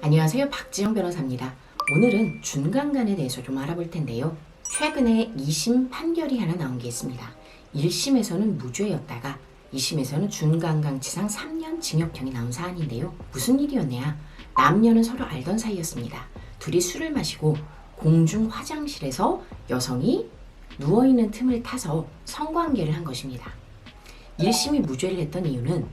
안녕하세요. 박지영 변호사입니다. 오늘은 준강간에 대해서 좀 알아볼 텐데요. 최근에 2심 판결이 하나 나온 게 있습니다. 1심에서는 무죄였다가 2심에서는 준강강치상 3년 징역형이 나온 사안인데요. 무슨 일이었냐? 남녀는 서로 알던 사이였습니다. 둘이 술을 마시고 공중 화장실에서 여성이 누워있는 틈을 타서 성관계를 한 것입니다. 1심이 무죄를 했던 이유는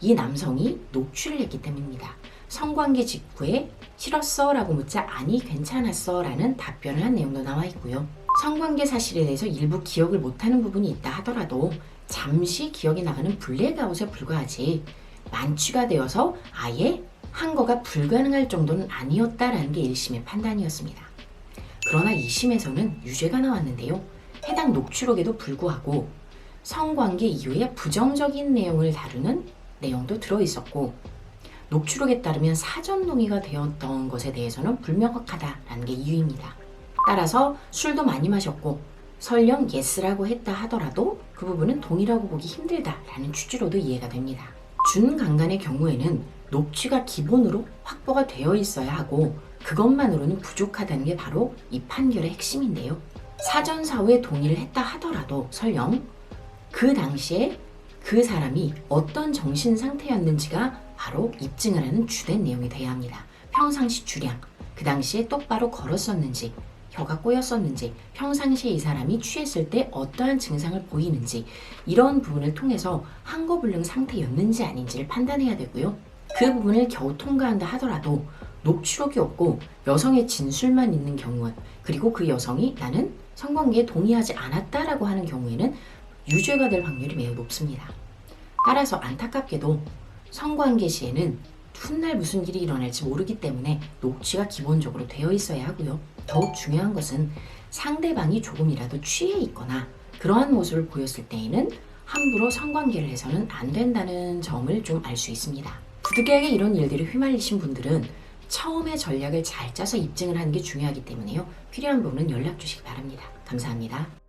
이 남성이 녹취를 했기 때문입니다. 성관계 직후에 싫었어 라고 묻자 아니 괜찮았어 라는 답변을 한 내용도 나와 있고요. 성관계 사실에 대해서 일부 기억을 못하는 부분이 있다 하더라도 잠시 기억이 나가는 블랙아웃에 불과하지 만취가 되어서 아예 한 거가 불가능할 정도는 아니었다라는 게 1심의 판단이었습니다. 그러나 2심에서는 유죄가 나왔는데요. 해당 녹취록에도 불구하고 성관계 이후에 부정적인 내용을 다루는 내용도 들어있었고 녹취록에 따르면 사전 동의가 되었던 것에 대해서는 불명확하다라는 게 이유입니다. 따라서 술도 많이 마셨고 설령 예스라고 했다 하더라도 그 부분은 동의라고 보기 힘들다라는 취지로도 이해가 됩니다. 준강간의 경우에는 녹취가 기본으로 확보가 되어 있어야 하고 그것만으로는 부족하다는 게 바로 이 판결의 핵심인데요. 사전 사후에 동의를 했다 하더라도 설령 그 당시에 그 사람이 어떤 정신 상태였는지가 바로 입증을 하는 주된 내용이 돼야 합니다. 평상시 주량, 그 당시에 똑바로 걸었었는지, 혀가 꼬였었는지, 평상시에 이 사람이 취했을 때 어떠한 증상을 보이는지, 이런 부분을 통해서 항거불능 상태였는지 아닌지를 판단해야 되고요. 그 부분을 겨우 통과한다 하더라도 녹취록이 없고 여성의 진술만 있는 경우, 그리고 그 여성이 나는 성관계에 동의하지 않았다라고 하는 경우에는 유죄가 될 확률이 매우 높습니다. 따라서 안타깝게도 성관계 시에는 훗날 무슨 일이 일어날지 모르기 때문에 녹취가 기본적으로 되어 있어야 하고요. 더욱 중요한 것은 상대방이 조금이라도 취해 있거나 그러한 모습을 보였을 때에는 함부로 성관계를 해서는 안 된다는 점을 좀 알 수 있습니다. 부득이하게 이런 일들이 휘말리신 분들은 처음에 전략을 잘 짜서 입증을 하는 게 중요하기 때문에요. 필요한 부분은 연락 주시기 바랍니다. 감사합니다.